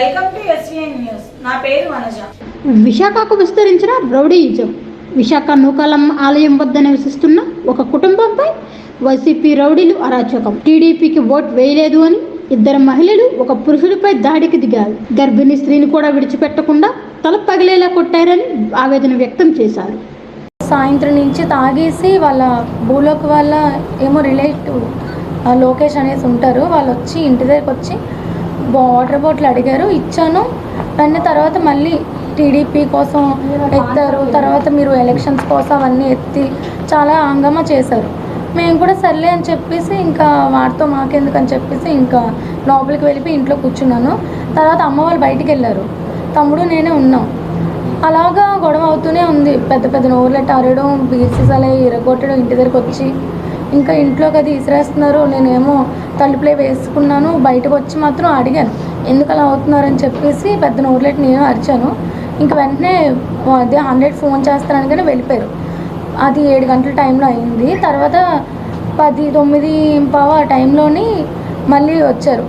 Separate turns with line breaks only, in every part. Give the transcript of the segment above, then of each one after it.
Welcome to SVN news నా పేరు వనజ.
విశాఖకు విస్తరించిన రౌడీయిజం. విశాఖ నూకాలమ్మ ఆలయం వద్ద నివసిస్తున్న ఒక కుటుంబంపై వైసీపీ రౌడీలు అరాచకం. టీడీపీకి ఓట్ వేయలేదు అని ఇద్దరు మహిళలు ఒక పురుషుడిపై దాడికి దిగారు. గర్భిణీ స్త్రీని కూడా విడిచిపెట్టకుండా తల పగిలేలా కొట్టారని ఆవేదన వ్యక్తం చేశారు.
సాయంత్రం నుంచి తాగేసి వాళ్ళ భూలోకి వాళ్ళ ఏమో రిలేటివ్ ఆ, లోకేష్ అనేసి ఉంటారు. వాళ్ళు వచ్చి ఇంటి దగ్గరికి వచ్చి వాటర్ బాటిల్ అడిగారు ఇచ్చాను. అండ్ తర్వాత మళ్ళీ టీడీపీ కోసం ఎత్తారు. తర్వాత మీరు ఎలక్షన్స్ కోసం అవన్నీ ఎత్తి చాలా హంగామా చేశారు. మేము కూడా సర్లే అని చెప్పేసి ఇంకా వాటితో మాకెందుకు అని చెప్పేసి ఇంకా లోపలికి వెళ్ళిపోయి ఇంట్లో కూర్చున్నాను. తర్వాత అమ్మ వాళ్ళు బయటికి వెళ్ళారు. తమ్ముడు నేనే ఉన్నాం. అలాగా గొడవ అవుతూనే ఉంది. పెద్ద పెద్ద నోర్లెట్ ఆరడం బీర్సీసాలే ఇరగొట్టడం ఇంటి దగ్గరకు వచ్చి ఇంకా ఇంట్లోకి అది ఇసిరేస్తున్నారు. నేనేమో తలుపులే వేసుకున్నాను. బయటకు వచ్చి మాత్రం అడిగాను ఎందుకు అలా అవుతున్నారని చెప్పేసి పెద్ద నోర్లెట్ నేను అరిచాను. ఇంకా వెంటనే అదే హండ్రెడ్ ఫోన్ చేస్తానని కానీ వెళ్ళిపోయారు. అది ఏడు గంటల టైంలో అయింది. తర్వాత పది తొమ్మిది పావు ఆ టైంలోని మళ్ళీ వచ్చారు.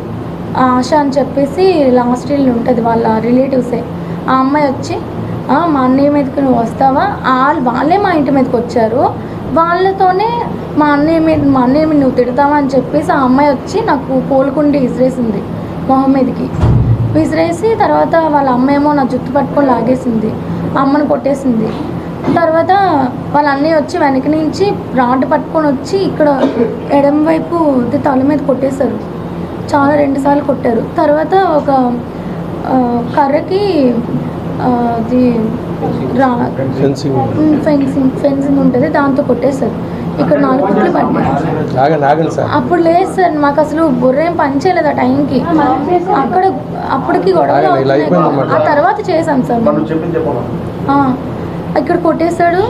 ఆశ అని చెప్పేసి లాస్ట్ ఇల్లు ఉంటుంది వాళ్ళ రిలేటివ్సే. ఆ అమ్మాయి వచ్చి మా అన్నయ్య మీదకి నువ్వు వస్తావా? వాళ్ళు వాళ్ళే మా ఇంటి మీదకి వచ్చారు. వాళ్ళతోనే మా అన్నయ్య మీద మా అన్నయ్య మీద నువ్వు తిడతావా అని చెప్పేసి ఆ అమ్మాయి వచ్చి నాకు పోలుకుండి విసిరేసింది మొహం మీదకి. విసిరేసి తర్వాత వాళ్ళ అమ్మ ఏమో నా జుట్టు పట్టుకొని లాగేసింది అమ్మను కొట్టేసింది. తర్వాత వాళ్ళ అన్నయ్య వచ్చి వెనక నుంచి రాడ్ పట్టుకొని వచ్చి ఇక్కడ ఎడమ వైపు తల మీద కొట్టేశారు. చాలా రెండుసార్లు కొట్టారు. తర్వాత ఒక కర్రకి అది రా
ఫెన్సింగ్
ఫెన్సింగ్ ఉంటుంది దాంతో కొట్టేశారు ఇక్కడ నాలుగు
ఆగండి సార్.
అప్పుడు లేదు సార్ మాకు అసలు బుర్ర ఏం పని చేయలేదు ఆ టైంకి. అక్కడ అప్పటికి.
అయిపోయిందన్నమాట.
ఆ తర్వాత చేశాం సార్ ఇక్కడ కొట్టేశాడు.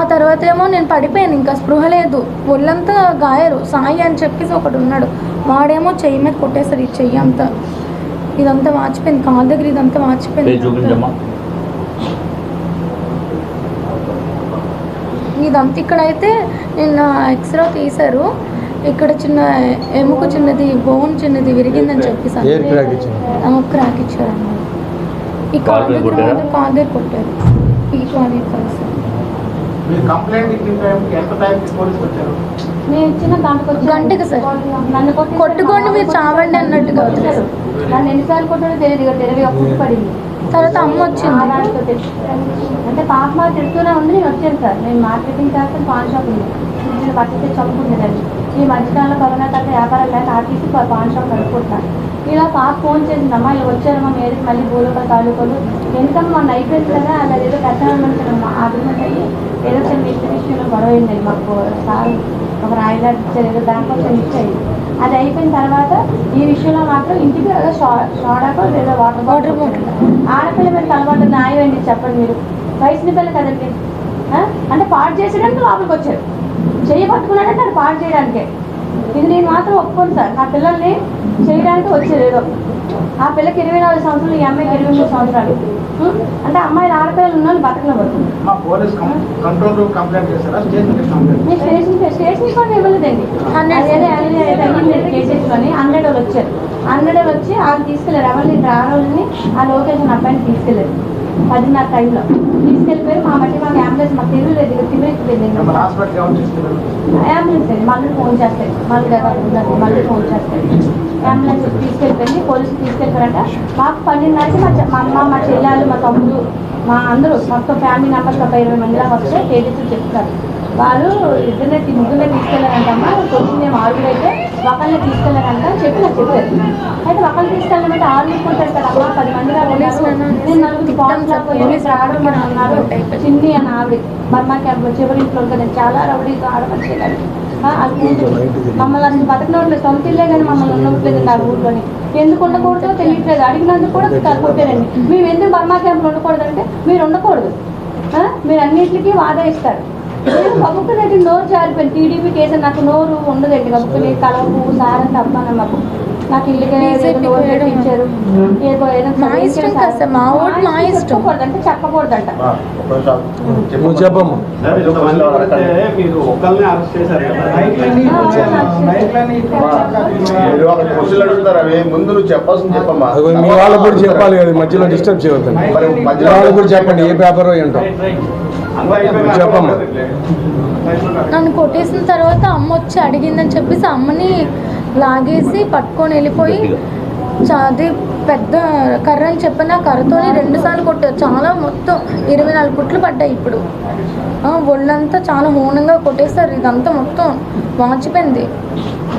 ఆ తర్వాత ఏమో నేను పడిపోయాను ఇంకా స్పృహ లేదు. ఒళ్ళంతా గాయారు. సాయి అని చెప్పేసి ఒకడు ఉన్నాడు. వాడేమో చెయ్యి మీద కొట్టేశాడు ఈ చెయ్యి అంతా. ఇదంతా వాచిపోయింది. కాలు దగ్గర ఇదంతా వాచిపోయింది. ఇదంతా ఇక్కడైతే నిన్న ఎక్స్రే తీశారు. ఇక్కడ చిన్న ఎముక చిన్నది బోన్ చిన్నది విరిగిందని చెప్పేసి
క్రాక్
ఇచ్చారు. అన్నమాట. ఈ కాలు దగ్గర కాలు దగ్గర కొట్టారు. ఈ కాలు కలిసి గంటకి సార్. కొట్టుకోండి మీరు చావండి అన్నట్టుగా.
నన్ను ఎన్నిసార్లు కొట్టాడో తెలియదు ఇక తెలివి ఒక్కటి పడింది
తర్వాత అమ్మ వచ్చింది.
తెచ్చి- అంటే పాప మా తిడుతూనే ఉంది నేను వచ్చాను సార్. నేను మార్కెటింగ్ చేస్తాను పాన్ షాప్ ఉంది. నేను బట్టలు చంపుకునేదాన్ని ఈ మధ్యకాలంలో కరోనా తర్వాత వ్యాపారం లేక ఆర్టీసీ పాన్ షాప్ నడుపుకుంటాను ఇలా పాప ఫోన్ చేసింది అమ్మా ఇలా వచ్చారమ్మా మీదకి మళ్ళీ బోలుక తాలూకాలు. ఎందుకమ్మా మొన్న అయిపోయింది కదా అలా ఏదో కట్టాలనుకుంటున్నాం ఆర్గ్యుమెంట్ అయ్యి ఏదో చిన్న ఇష్ట విషయంలో గొడవ అయిందండి మాకు. సార్ ఒక రాయిలా ఇచ్చారు ఏదో కొంచెం ఇచ్చాయి అది అయిపోయిన తర్వాత ఈ విషయంలో మాత్రం ఇంటికి ఏదో షోడాకో లేదా వాటర్ బాటిల్. ఆడపిల్ల కలవాటు న్యాయం ఏంటి చెప్పండి మీరు. వయసుని పిల్ల కదండి? అంటే పాడు చేసేయడానికి లోపలికి వచ్చారు. చెయ్యి పట్టుకున్నాడంటే అది పాడు చేయడానికే. ఇది నేను మాత్రం ఒప్పుకోను సార్. నా పిల్లల్ని చేయడానికి వచ్చేది ఏదో ఆ పిల్లకి ఇరవై నాలుగు సంవత్సరాలు ఈ అమ్మాయికి ఇరవై మూడు సంవత్సరాలు? అంటే అమ్మాయిలు ఆడపిల్లలు ఉన్న వాళ్ళు బతకనివ్వరు
మా police com- control room complaint చేశారా? స్టేషన్
స్టేషన్ కూడా ఇవ్వలేదండి. హండ్రెడ్ కేసెస్లోని హండ్రెడ్ వాళ్ళు వచ్చారు. హండ్రెడ్ వాళ్ళు వచ్చి వాళ్ళు తీసుకెళ్ళారు ఎవరిని రారోళ్ళని ఆ లొకేషన్ అబ్బాయిని తీసుకెళ్ళారు పదిన్నర టైంలో తీసుకెళ్ళిపోయి మా మట్టి మాకు అంబులెన్స్ మాకు తెలియలేదు. ఇక తిరిగి వెళ్ళింది. అంబులెన్స్ అండి. మళ్ళీ ఫోన్ చేస్తాయి. మళ్ళీ దగ్గర మళ్ళీ ఫోన్ చేస్తాయి. అంబులెన్స్ తీసుకెళ్ళిపోయింది. పోలీసులు తీసుకెళ్ళిపోయారంట మాకు పన్నెండున్నరకి మా మా అమ్మ మా చెల్లెలు మా తమ్ముడు మా అందరూ మొత్తం ఫ్యామిలీ మెంబర్స్ ఒక ఇరవై మంది దాకా వస్తే కేజీస్ చెప్తారు. వాళ్ళు ఇద్దరినే ముగ్గురే తీసుకెళ్ళారంటమ్మా కొంచెం మేము ఆరుగురు అయితే ఒకళ్ళని తీసుకెళ్ళారంట చెప్పి నాకు చెప్పారు. అయితే ఒకళ్ళు తీసుకెళ్ళమంటే ఆరు తీసుకుంటారు కదమ్మా పది మంది. నేను నలుగురు రావడం మనం అన్నారు. చిన్ని అని ఆవిడ. బర్మా క్యాంప్ చివరి ఇంట్లో ఉంటుంది చాలా రౌడీ ఆడపరిచేయాలి మమ్మల్ని అసలు బతకనట్లేదు సొంత ఇల్లే కానీ మమ్మల్ని ఉండట్లేదు నా ఊర్లోని. ఎందుకు ఉండకూడదో తెలియట్లేదు. అడిగినందుకు కూడా కొట్టారండి. మేము ఎందుకు బర్మా క్యాంప్లో ఉండకూడదంటే మీరు ఉండకూడదు? మీరు అన్నింటికి వాదా ఇస్తారు. గబుక్కునైతే నోరు జారిపోయింది. టీడీపీ కేసు నాకు నోరు ఉండదండి. గబుక్కుని కలవు సారం తప్పన మాకు. నాకు. పెట్టించారు ఏదో ఏదో
మా.
చెప్పకూడదంట చెప్పకూడదంట.
మీరు అరెస్ట్ చేశారు
ముందు నువ్వు చెప్పాల్సింది చెప్పమ్మా.
వాళ్ళకు కూడా చెప్పాలి కదా మధ్యలో డిస్టర్బ్ చేయవద్దండి
మధ్యలో
వాళ్ళకు కూడా చెప్పండి ఏ పేపర్ ఏంటో.
నన్ను కొట్టేసిన తర్వాత అమ్మ వచ్చి అడిగిందని చెప్పేసి అమ్మని లాగేసి పట్టుకొని వెళ్ళిపోయి అది పెద్ద కర్ర అని చెప్పిన ఆ కర్రతోని రెండు సార్లు కొట్టారు. చాలా మొత్తం ఇరవై నాలుగు కుట్లు పడ్డాయి ఇప్పుడు. ఒళ్ళంతా చాలా హూనంగా కొట్టేశారు. ఇదంతా మొత్తం వాచిపోయింది.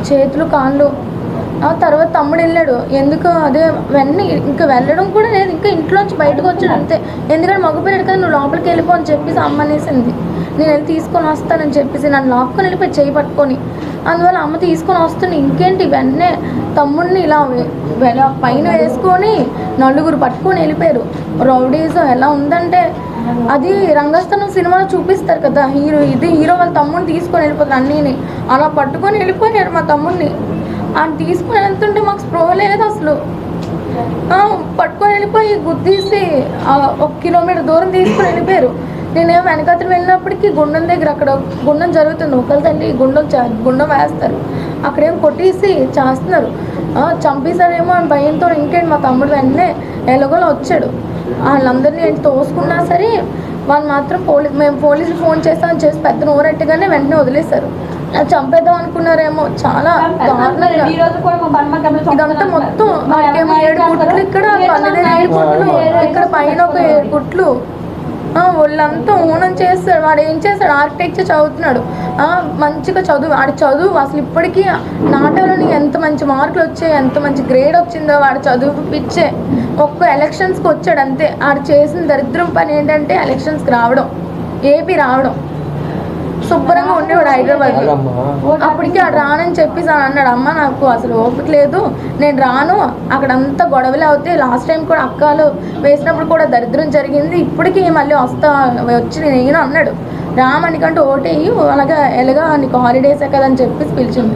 చేతులు కాళ్ళు తర్వాత తమ్ముడు వెళ్ళాడు. ఎందుకు అదే వెన్నీ ఇంకా వెళ్ళడం కూడా లేదు. ఇంకా ఇంట్లోంచి బయటకు వచ్చాడు అంతే. ఎందుకంటే మగపిల్లడు కదా నువ్వు లోపలికి వెళ్ళిపో అని చెప్పేసి అమ్మ అనేసింది. నేను వెళ్ళి తీసుకొని వస్తానని చెప్పేసి నన్ను లాక్కొని వెళ్ళిపోయి చేయి పట్టుకొని. అందువల్ల అమ్మ తీసుకొని వస్తుంది. ఇంకేంటి వెన్నే తమ్ముడిని ఇలా పైన వేసుకొని నలుగురు పట్టుకొని వెళ్ళిపోయారు. రౌడీజం ఎలా ఉందంటే అది రంగస్థలం సినిమాలో చూపిస్తారు కదా హీరో ఇది హీరో వాళ్ళ తమ్ముడిని తీసుకొని వెళ్ళిపోతారు అన్నీని. అలా పట్టుకొని వెళ్ళిపోయారు మా తమ్ముడిని. ఆయన తీసుకొని వెళ్తుంటే మాకు స్ప్రో లేదు అసలు. పట్టుకొని వెళ్ళిపోయి గుద్దీసి ఒక కిలోమీటర్ దూరం తీసుకుని వెళ్ళిపోయారు. నేనేమో వెనకతలు వెళ్ళినప్పటికీ గుండం దగ్గర అక్కడ గుండం జరుగుతుంది. ఒకళ్ళ తల్లి గుండం గుండం వేస్తారు. అక్కడేమో కొట్టేసి చేస్తున్నారు. చంపేశారేమో అని భయంతో ఇంకేంటి మా తమ్ముడు వెంటనే ఎలాగోలా వచ్చాడు. వాళ్ళందరినీ ఏంటి తోసుకున్నా సరే వాళ్ళు మాత్రం పోలీస్ మేము పోలీసులు ఫోన్ చేస్తామని చేసి పెద్ద నోరెట్టగానే వెంటనే వదిలేశారు. చంపేద్దాం అనుకున్నారేమో చాలా ఇదంతా మొత్తం నాకేమో ఏడు కుట్లు ఇక్కడ పన్నెండు ఏడు కుట్లు ఇక్కడ పైన ఒక ఏడు కుట్లు ఆ, ఒళ్ళంతా ఊనం చేస్తాడు. వాడు ఏం చేస్తాడు? ఆర్కిటెక్చర్ చదువుతున్నాడు. ఆ, మంచిగా చదువు వాడి చదువు అసలు ఇప్పటికీ నాటలోని ఎంత మంచి మార్కులు వచ్చాయి ఎంత మంచి గ్రేడ్ వచ్చిందో వాడు చదువు పిచ్చే ఒక్క ఎలక్షన్స్కి వచ్చాడు అంతే. ఆడు చేసిన దరిద్రం పని ఏంటంటే ఎలక్షన్స్కి రావడం. ఏపీ రావడం. శుభ్రంగా ఉండేవాడు
అలాగమ్మా
అప్పటికి ఆడు రానని చెప్పేసి అని అన్నాడు అమ్మ నాకు అసలు ఓపిక లేదు. నేను రాను. అక్కడ అంతా గొడవలు అవుతాయి. లాస్ట్ టైం కూడా అక్కలు వేసినప్పుడు కూడా దరిద్రం జరిగింది. ఇప్పటికీ మళ్ళీ వస్తా వచ్చి నేను అన్నాడు. రామనికంటే ఓటేయి అలాగా ఎలాగా నీకు హాలిడేసే కదా అని చెప్పేసి పిలిచింది.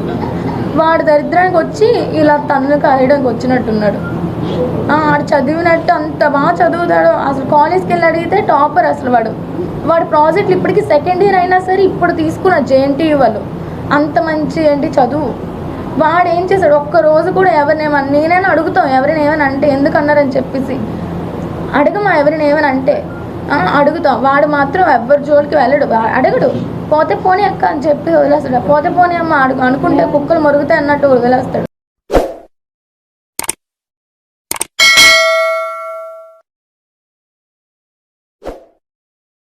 వాడు దరిద్రానికి వచ్చి ఇలా తన్ను కాయడానికి వచ్చినట్టున్నాడు. ఆడు చదివినట్టు అంత బాగా చదువుతాడు. అసలు కాలేజ్కి వెళ్ళి అడిగితే టాపర్ అసలు వాడు. వాడు ప్రాజెక్టులు ఇప్పటికి సెకండ్ ఇయర్ అయినా సరే ఇప్పుడు తీసుకున్న జేఎన్టీయూ వాళ్ళు. అంత మంచి ఏంటి చదువు? వాడు ఏం చేశాడు? ఒక్క రోజు కూడా ఎవరినేమన్నా నేనైనా అడుగుతాం ఎవరైనా ఏమని అంటే ఎందుకన్నారని చెప్పేసి. అడగమా ఎవరిని ఏమని అంటే? అడుగుతాం. వాడు మాత్రం ఎవరి జోలికి వెళ్ళడు. అడగడు. పోతే పోనీ అక్క అని చెప్పి వదిలేస్తాడు. పోతే పోనీ అమ్మ అడుగు అనుకుంటే కుక్కలు మరుగుతాయి అన్నట్టు వదిలేస్తాడు.